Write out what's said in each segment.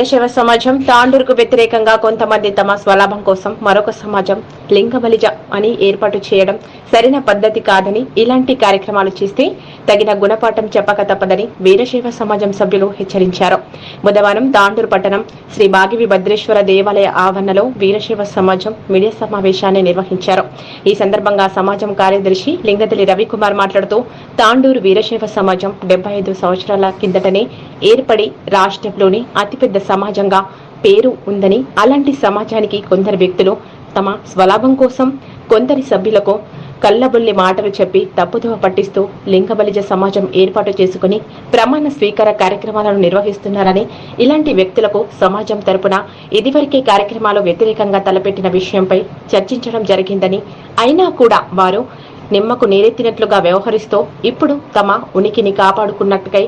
వీరశైవ సమాజం తాండూరుకు వ్యతిరేకంగా కొంతమంది తమ స్వలాభం కోసం మరొక సమాజం లింగబలిజ అని ఏర్పాటు చేయడం సరైన పద్ధతి కాదని ఇలాంటి కార్యక్రమాలు చేస్తే తగిన గుణపాఠం చెప్పక తప్పదని వీరశైవ సమాజం సభ్యులు హెచ్చరించారు. బుధవారం తాండూరు పట్టణం శ్రీ బాగివి భద్రేశ్వర దేవాలయ ఆవరణలో వీరశైవ సమాజం మీడియా సమావేశాన్ని నిర్వహించారు. ఈ సందర్భంగా సమాజం కార్యదర్శి లింగదలి రవికుమార్ మాట్లాడుతూ తాండూరు వీరశైవ సమాజం డెబ్బై ఐదు సంవత్సరాల కిందటనే ఏర్పడి రాష్ట్రంలోని అతిపెద్ద సమాజంగా పేరు ఉందని అలాంటి సమాజానికి కొందరు వ్యక్తులు తమ స్వలాభం కోసం కొందరి సభ్యులకు కళ్ళబొల్లి మాటలు చెప్పి తప్పుదోవ పట్టిస్తూ లింగబలిజ సమాజం ఏర్పాటు చేసుకుని ప్రమాణ స్వీకార కార్యక్రమాలను నిర్వహిస్తున్నారని ఇలాంటి వ్యక్తులకు సమాజం తరపున ఇదివరకే కార్యక్రమాలు వ్యతిరేకంగా తలపెట్టిన విషయంపై చర్చించడం జరిగిందని అయినా కూడా వారు నిమ్మకు నీరెత్తినట్లుగా వ్యవహరిస్తూ ఇప్పుడు తమ ఉనికిని కాపాడుకున్నట్టుకై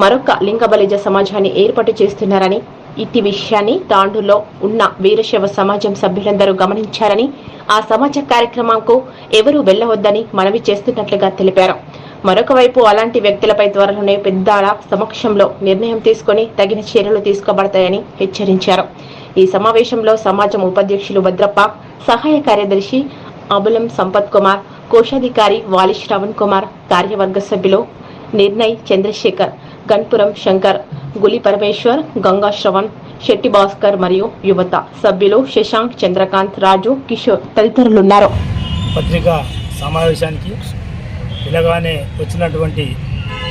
మరొక లింగబలిజ సమాజాన్ని ఏర్పాటు చేస్తున్నారని ఇట్టి విషయాన్ని తాండూలో ఉన్న వీరశైవ సమాజం సభ్యులందరూ గమనించారని ఆ సమాజ కార్యక్రమంకు ఎవరూ వెళ్ళవద్దని మనవి చేస్తున్నట్లుగా తెలిపారు. మరొక వైపు అలాంటి వ్యక్తులపై త్వరలోనే పెద్దాల సమక్షంలో నిర్ణయం తీసుకుని తగిన చర్యలు తీసుకోబడతాయని హెచ్చరించారు. ఈ సమావేశంలో సమాజం ఉపాధ్యక్షులు భద్రప్ప సహాయ కార్యదర్శి అబులం సంపత్ కుమార్ కోశాధికారి వాలి శ్రవణ్ కుమార్ కార్యవర్గ సభ్యులు నిర్ణయ్ చంద్రశేఖర్ గన్పురం శంకర్ గులి పరమేశ్వర్ గంగా శ్రవణ్ శెట్టి భాస్కర్ మరియు యువత. సభ్యులు శశాంక్ చంద్రకాంత్ రాజు కిషోర్ తదితరులున్నారు. పత్రికా సమావేశానికి పిలగానే వచ్చినటువంటి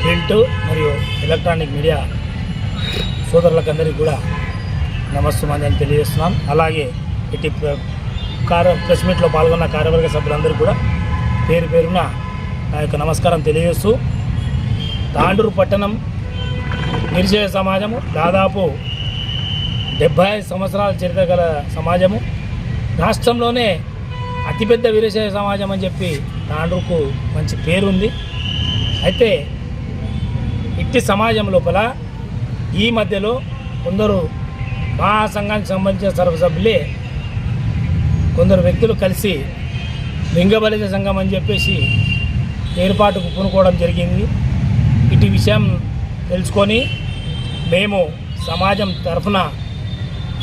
ప్రింట్ మరియు ఎలక్ట్రానిక్ మీడియా సోదరులకందరికీ కూడా నమస్తమాన్ని తెలియజేస్తున్నాం. అలాగే ఇటు కార్య ప్రెస్ మీట్లో పాల్గొన్న కార్యవర్గ సభ్యులందరూ కూడా పేరు పేరున నా యొక్క నమస్కారం తెలియజేస్తూ తాండూరు పట్టణం నిరుచేయ సమాజము దాదాపు డెబ్భై ఐదు సంవత్సరాల చరిత్ర గల సమాజము. రాష్ట్రంలోనే అతిపెద్ద వీరశైవ సమాజం అని చెప్పి తాండ్రుకు మంచి పేరుంది. అయితే ఇట్టి సమాజం లోపల ఈ మధ్యలో కొందరు మా సంఘానికి సంబంధించిన సర్వసభ్యులే కొందరు వ్యక్తులు కలిసి లింగబలిత సంఘం అని చెప్పేసి ఏర్పాటుకు పూనుకోవడం జరిగింది. ఇటు విషయం తెలుసుకొని మేము సమాజం తరఫున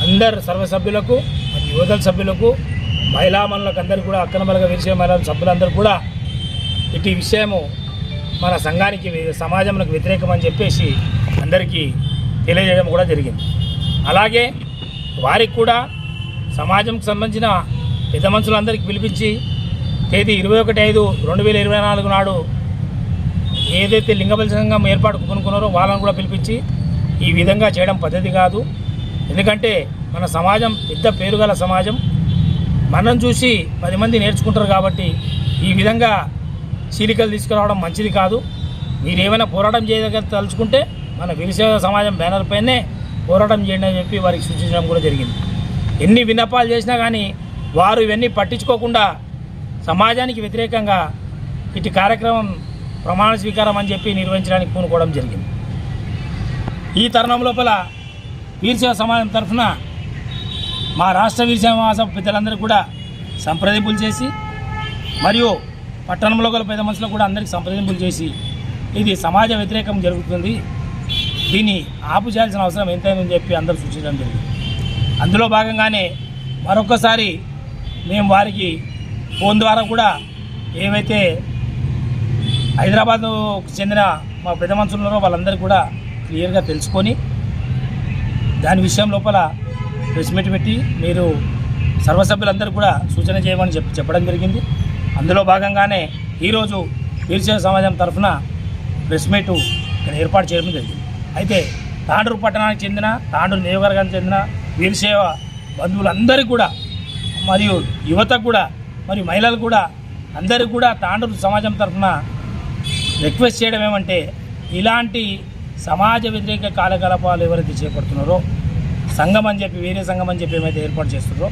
అందరు సర్వసభ్యులకు యువతల సభ్యులకు మహిళా మనులకు అందరికీ కూడా అక్కనబలగా విషయం మహిళా సభ్యులందరూ కూడా ఇటు విషయము మన సంఘానికి వ్య- సమాజంలో వ్యతిరేకం అని చెప్పేసి అందరికీ తెలియజేయడం కూడా జరిగింది. అలాగే వారికి కూడా సమాజంకు సంబంధించిన పెద్ద మనుషులందరికీ పిలిపించి తేదీ ఇరవై ఒకటి ఐదు రెండు వేల ఇరవై నాలుగు నాడు ఏదైతే లింగబలి సంఘం ఏర్పాటు కొనుక్కున్నారో వాళ్ళని కూడా పిలిపించి ఈ విధంగా చేయడం పద్ధతి కాదు. ఎందుకంటే మన సమాజం పెద్ద పేరుగల సమాజం. మనం చూసి పది మంది నేర్చుకుంటారు కాబట్టి ఈ విధంగా చీలికలు తీసుకురావడం మంచిది కాదు. మీరు ఏమైనా పోరాటం చేయగల తలుచుకుంటే మన విరిసేవ సమాజం బ్యానర్ పైనే పోరాటం చేయండి అని చెప్పి వారికి సూచించడం కూడా జరిగింది. ఎన్ని విన్నపాలు చేసినా కానీ వారు ఇవన్నీ పట్టించుకోకుండా సమాజానికి వ్యతిరేకంగా ఇటు కార్యక్రమం ప్రమాణ స్వీకారం అని చెప్పి నిర్వహించడానికి పూనుకోవడం జరిగింది. ఈ తరుణం లోపల వీరసేవ సమాజం తరఫున మా రాష్ట్ర వీరసేవ మహాసభ పెద్దలందరూ కూడా సంప్రదింపులు చేసి మరియు పట్టణంలో గల పెద్ద మనుషులు కూడా అందరికీ సంప్రదింపులు చేసి ఇది సమాజ వ్యతిరేకం జరుగుతుంది. దీన్ని ఆపు చేయాల్సిన అవసరం ఎంతైందని చెప్పి అందరూ సూచించడం జరిగింది. అందులో భాగంగానే మరొకసారి మేము వారికి ఫోన్ ద్వారా కూడా ఏవైతే హైదరాబాద్కు చెందిన మా పెద్ద మనుషులు ఉన్నారో వాళ్ళందరూ కూడా క్లియర్గా తెలుసుకొని దాని విషయం లోపల ప్రెస్ మీట్ పెట్టి మీరు సర్వసభ్యులందరూ కూడా సూచన చేయమని చెప్పి చెప్పడం జరిగింది. అందులో భాగంగానే ఈరోజు వీరసేవ సమాజం తరఫున ప్రెస్ ఇక్కడ ఏర్పాటు చేయడం జరిగింది. అయితే తాండూరు పట్టణానికి చెందిన తాండూరు నియోజకవర్గానికి చెందిన వీరసేవ బంధువులందరికీ కూడా మరియు యువత కూడా మరియు మహిళలు కూడా అందరూ కూడా తాండూరు సమాజం తరఫున రిక్వెస్ట్ చేయడం ఏమంటే ఇలాంటి సమాజ వ్యతిరేక కార్యకలాపాలు ఎవరైతే చేపడుతున్నారో సంఘం అని చెప్పి వేరే సంఘం అని చెప్పి ఏమైతే ఏర్పాటు చేస్తున్నారో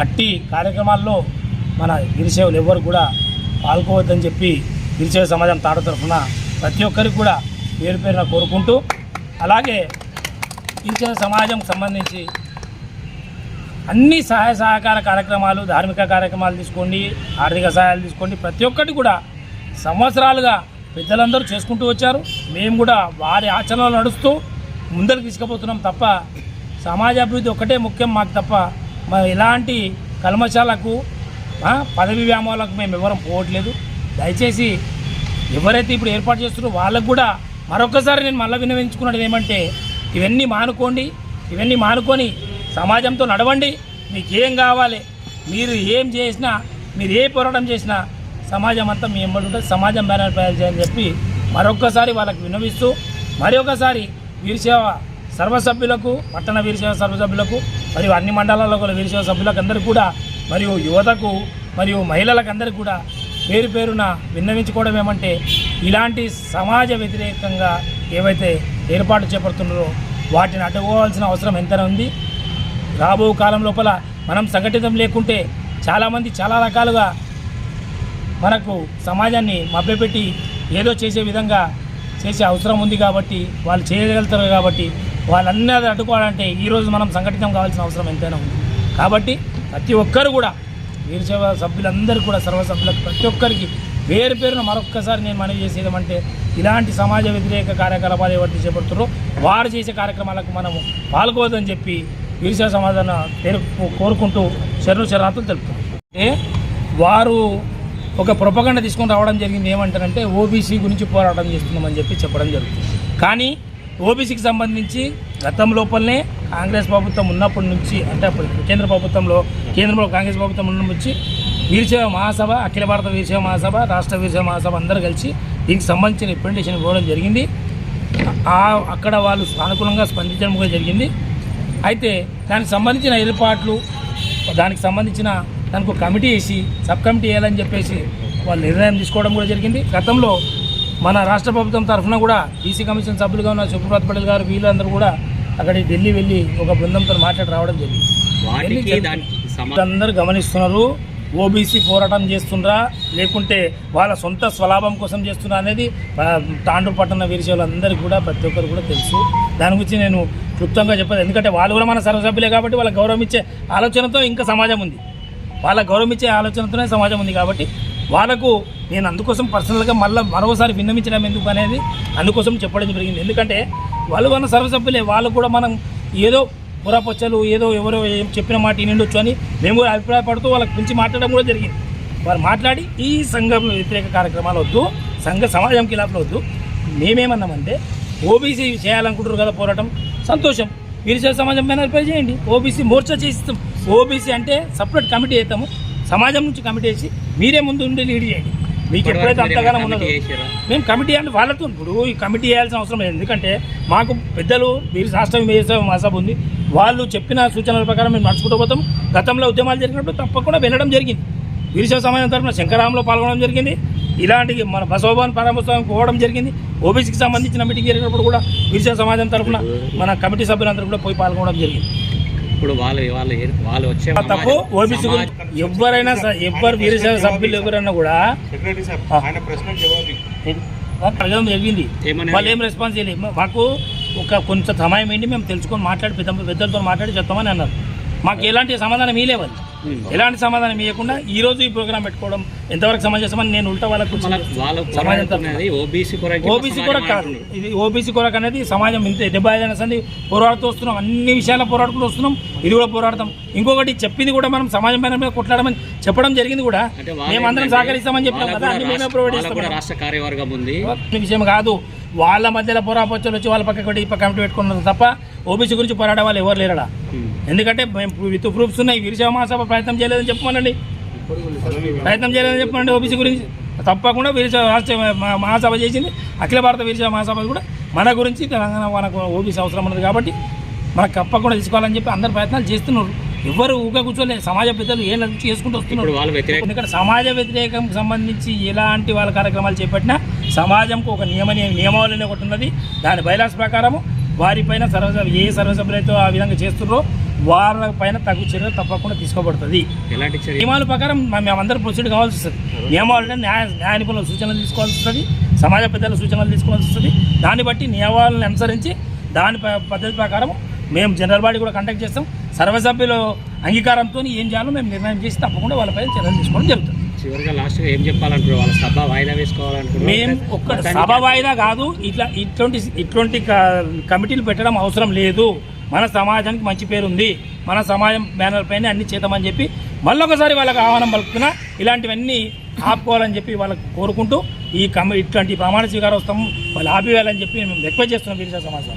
అట్టి కార్యక్రమాల్లో మన గిరిసేవలు ఎవరు కూడా పాల్గొవద్దని చెప్పి గిరిసేవ సమాజం తాడ తరఫున ప్రతి ఒక్కరికి కూడా పేరు పేరున కోరుకుంటూ అలాగే గిరిసేవ సమాజం సంబంధించి అన్ని సహాయ సహకార కార్యక్రమాలు ధార్మిక కార్యక్రమాలు తీసుకోండి ఆర్థిక సహాయాలు తీసుకోండి. ప్రతి ఒక్కటి కూడా సంవత్సరాలుగా పెద్దలందరూ చేసుకుంటూ వచ్చారు. మేము కూడా వారి ఆచరణలో నడుస్తూ ముందరికి తీసుకుపోతున్నాం తప్ప సమాజ అభివృద్ధి ఒకటే ముఖ్యం మాకు తప్ప. మరి ఎలాంటి కల్మశాలకు పదవి వ్యామోహాలకు మేము ఎవరం పోవట్లేదు. దయచేసి ఎవరైతే ఇప్పుడు ఏర్పాటు చేస్తున్నారో వాళ్ళకు కూడా మరొకసారి నేను మళ్ళీ వినవించుకున్నది ఏమంటే ఇవన్నీ మానుకోండి ఇవన్నీ మానుకొని సమాజంతో నడవండి. మీకు ఏం కావాలి మీరు ఏం చేసినా మీరు ఏ పోరాటం చేసినా సమాజం అంతా మీ ఎంబడి ఉంటుంది సమాజం బ్యానర్ తయారు చేయని చెప్పి మరొక్కసారి వాళ్ళకి విన్నవిస్తూ మరి ఒకసారి వీరసేవ సర్వసభ్యులకు పట్టణ వీరసేవ సర్వసభ్యులకు మరియు అన్ని మండలాల్లో కూడా వీరసేవ సభ్యులకు అందరికీ కూడా మరియు యువతకు మరియు మహిళలకు అందరికీ కూడా పేరు పేరున విన్నవించుకోవడం ఏమంటే ఇలాంటి సమాజ వ్యతిరేకంగా ఏవైతే ఏర్పాటు చేపడుతున్నారో వాటిని అడ్డుకోవాల్సిన అవసరం ఎంత ఉంది. రాబో కాలం లోపల మనం సంఘటితం లేకుంటే చాలామంది చాలా రకాలుగా మనకు సమాజాన్ని మభ్యపెట్టి ఏదో చేసే విధంగా చేసే అవసరం ఉంది కాబట్టి వాళ్ళు చేయగలుగుతారు కాబట్టి వాళ్ళన్నీ అది అడ్డుకోవాలంటే ఈరోజు మనం సంఘటితం కావాల్సిన అవసరం ఎంతైనా ఉంది. కాబట్టి ప్రతి ఒక్కరు కూడా వీరసేవ సభ్యులందరూ కూడా సర్వ సభ్యులకు ప్రతి ఒక్కరికి పేరు పేరున మరొక్కసారి నేను మనవి చేసేదమంటే ఇలాంటి సమాజ వ్యతిరేక కార్యకలాపాలు ఎవరైతే చేపడుతారో వారు చేసే కార్యక్రమాలకు మనము పాల్గొవద్దని చెప్పి వీరసేవ సమాధాన పేరు కోరుకుంటూ శరణు శరణార్థులు తెలుపుతాం అంటే వారు ఒక ప్రొపగండ తీసుకొని రావడం జరిగింది ఏమంటారంటే ఓబీసీ గురించి పోరాటం చేస్తున్నామని చెప్పి చెప్పడం జరుగుతుంది. కానీ ఓబీసీకి సంబంధించి గతం లోపలనే కాంగ్రెస్ ప్రభుత్వం ఉన్నప్పటి నుంచి అంటే అప్పుడు కేంద్ర ప్రభుత్వంలో కేంద్రంలో కాంగ్రెస్ ప్రభుత్వం ఉన్న నుంచి వీరసేవ మహాసభ అఖిల భారత వీరసేవ మహాసభ రాష్ట్ర వీరసేవ మహాసభ అందరూ కలిసి దీనికి సంబంధించిన రిప్రజెంటేషన్ ఇవ్వడం జరిగింది. అక్కడ వాళ్ళు సానుకూలంగా స్పందించడం కూడా జరిగింది. అయితే దానికి సంబంధించిన ఏర్పాట్లు దానికి సంబంధించిన దానికి ఒక కమిటీ వేసి సబ్ కమిటీ వేయాలని చెప్పేసి వాళ్ళు నిర్ణయం తీసుకోవడం కూడా జరిగింది. గతంలో మన రాష్ట్ర ప్రభుత్వం తరఫున కూడా బీసీ కమిషన్ సభ్యులుగా ఉన్న సుప్రభాత్ పటేల్ గారు వీళ్ళందరూ కూడా అక్కడికి ఢిల్లీ వెళ్ళి ఒక బృందంతో మాట్లాడి రావడం జరిగింది. అందరూ గమనిస్తున్నారు ఓబీసీ పోరాటం చేస్తుండ్రా లేకుంటే వాళ్ళ సొంత స్వలాభం కోసం చేస్తున్నా అనేది తాండూరు పట్టణ వీరశైవులందరికీ కూడా ప్రతి ఒక్కరు కూడా తెలుసు. దాని గురించి నేను క్లుప్తంగా చెప్పాను ఎందుకంటే వాళ్ళు కూడా మన సర్వసభ్యులే కాబట్టి వాళ్ళకి గౌరవం ఇచ్చే ఆలోచనతో ఇంకా సమాజం ఉంది. వాళ్ళకు గౌరవం ఇచ్చే ఆలోచనతోనే సమాజం ఉంది కాబట్టి వాళ్ళకు నేను అందుకోసం పర్సనల్గా మళ్ళీ మరోసారి విన్నమించడం ఎందుకు అనేది అందుకోసం చెప్పడం జరిగింది. ఎందుకంటే వాళ్ళు మన సర్వసభ్యులే వాళ్ళు కూడా మనం ఏదో పురాపచ్చలు ఏదో ఎవరో ఏం చెప్పిన మాట వినిండొచ్చు అని మేము కూడా అభిప్రాయపడుతూ వాళ్ళకి పిలిచి మాట్లాడడం కూడా జరిగింది. వారు మాట్లాడి ఈ సంఘం వ్యతిరేక కార్యక్రమాలు వద్దు సంఘ సమాజం కిలాపులు వద్దు మేమేమన్నామంటే ఓబీసీ చేయాలనుకుంటారు కదా పోరాటం సంతోషం. వీరశైవ సమాజం మీద పై చేయండి. ఓబీసీ మోర్చా చేస్తాం ఓబీసీ అంటే సపరేట్ కమిటీ వేస్తాము సమాజం నుంచి కమిటీ వేసి మీరే ముందు ఉండి లీడ్ చేయండి. మీకు ఎప్పుడైతే అంతగానం ఉన్నదో మేము కమిటీ అంటే వాళ్ళతో ఇప్పుడు ఈ కమిటీ వేయాల్సిన అవసరం లేదు. ఎందుకంటే మాకు పెద్దలు వీరి రాష్ట్ర వేసవ మహాసభ ఉంది. వాళ్ళు చెప్పిన సూచనల ప్రకారం మేము నడుచుకుంటూ పోతాం గతంలో ఉద్యమాలు జరిగినప్పుడు తప్పకుండా వెళ్ళడం జరిగింది. వీరశైవ సమాజం తరఫున శంకరాంలో పాల్గొనడం జరిగింది. ఇలాంటి మన బసవభవన్ ప్రారంభోత్సవానికి పోవడం జరిగింది. ఓబీసీకి సంబంధించిన మీటింగ్ జరిగినప్పుడు కూడా వీరశైవ సమాజం తరఫున మన కమిటీ సభ్యులందరూ కూడా పోయి పాల్గొనడం జరిగింది. ఇప్పుడు వాళ్ళు వాళ్ళు వాళ్ళు వచ్చే తప్పు ఓబీసీ గురించి ఎవరైనా స- ఎవరు వీరశైవ సభ్యులు ఎవరైనా కూడా సెక్రటరీ సార్ ఆ. ఆయన ప్రశ్నకు జవాబు అడగడం జరిగింది వాళ్ళు ఏం రెస్పాన్స్ చేయలేదు. మాకు ఒక కొంచెం సమయం ఏంటి మేము తెలుసుకొని మాట్లాడి పెద్ద పెద్దలతో మాట్లాడి చెప్తామని అన్నారు. మాకు ఎలాంటి సమాధానం వాళ్ళు ఉమ్. ఎలాంటి సమాధానం ఇవ్వకుండా ఈ రోజు ఈ ప్రోగ్రామ్ పెట్టుకోవడం ఎంతవరకు సమంజసమని నేను ఉల్టా వాళ్ళకు ఓబీసీ కొరకు కాదు. ఇది ఓబీసీ కొరకు అనేది సమాజం ఇంత డెబ్బై ఐదు సంది పోరాడుతూ వస్తున్నాం. అన్ని విషయాల్లో పోరాడుకుంటూ వస్తున్నాం. ఇది కూడా పోరాడతాం. ఇంకొకటి చెప్పింది కూడా మనం సమాజం పైన మీద కొట్లాడమని చెప్పడం జరిగింది కూడా. మేమందరం సహకరిస్తామని చెప్పినాం వాళ్ళకు కదా అన్ని మేమే ప్రొవైడ్ చేస్తాం. రాష్ట్ర కార్యవర్గం ఉంది. విషయం కాదు. వాళ్ళ మధ్యలో పోరాపచ్చలు వచ్చి వాళ్ళ పక్కకి ఈ పక్క కమిటీ పెట్టుకున్నారు తప్ప ఓబీసీ గురించి పోరాడే వాళ్ళు ఎవరు లేరడా. ఎందుకంటే మేము విత్ ప్రూఫ్స్ ఉన్నాయి. వీరశైవ మహాసభ ప్రయత్నం చేయలేదని చెప్పమనండి ప్రయత్నం చేయలేదని చెప్పమనండి ఓబీసీ గురించి. తప్పకుండా వీరశైవ రాష్ట్ర మహాసభ చేసింది. అఖిల భారత వీరశైవ మహాసభ కూడా మన గురించి తెలంగాణ మనకు ఓబీసీ అవసరం ఉన్నది కాబట్టి మనకు తప్పకుండా తీసుకోవాలని చెప్పి అందరు ప్రయత్నాలు చేస్తున్నారు. ఎవరు ఊగా కూర్చోలేదు. సమాజ పెద్దలు ఏం చేసుకుంటూ వస్తున్నారు? ఎందుకంటే సమాజ వ్యతిరేకం సంబంధించి ఎలాంటి వాళ్ళ కార్యక్రమాలు చేపట్టినా సమాజంకు ఒక నియమ నియమావళి ఒకటి ఉన్నది. దాని బైలాస్ ప్రకారము వారిపైన సర్వసభ ఏ సర్వసభ్యులైతే ఆ విధంగా చేస్తున్నారో వాళ్ళ పైన తగు చర్య తప్పకుండా తీసుకోబడుతుంది. ఎలాంటి చర్య నియమాల ప్రకారం మేమందరం ప్రొసీడ్ కావాల్సి వస్తుంది. నియమాలు న్యాయ న్యాయ నిపుణుల సూచనలు తీసుకోవాల్సి వస్తుంది. సమాజ పెద్దల సూచనలు తీసుకోవాల్సి వస్తుంది. దాన్ని బట్టి నియమాలను అనుసరించి దాని పద్ధతి ప్రకారం మేము జనరల్ బాడీ కూడా కండక్ట్ చేస్తాం. సర్వసభ్యుల అంగీకారంతో ఏం చేయాలో మేము నిర్ణయం చేసి తప్పకుండా వాళ్ళపై చర్యలు తీసుకోవడం జరుగుతుంది. చివరిగా లాస్ట్ ఏం చెప్పాలంటారు వాళ్ళ సభ వాయిదా వేసుకోవాలంటారు మేము ఒక్క సభ వాయిదా కాదు ఇట్లా ఇటువంటి ఇటువంటి కమిటీలు పెట్టడం అవసరం లేదు. మన సమాజానికి మంచి పేరు ఉంది. మన సమాజం బ్యానర్ పైన అన్ని చేద్దామని చెప్పి మళ్ళొకసారి వాళ్ళకి ఆహ్వానం పలుకుతున్నా ఇలాంటివన్నీ ఆపుకోవాలని చెప్పి వాళ్ళకి కోరుకుంటూ ఈ కమ ఇట్లాంటి ప్రమాణ స్వీకారోత్సవం వాళ్ళు ఆపివేయాలని చెప్పి మేము రిక్వెస్ట్ చేస్తున్నాం వీరశ సమాజం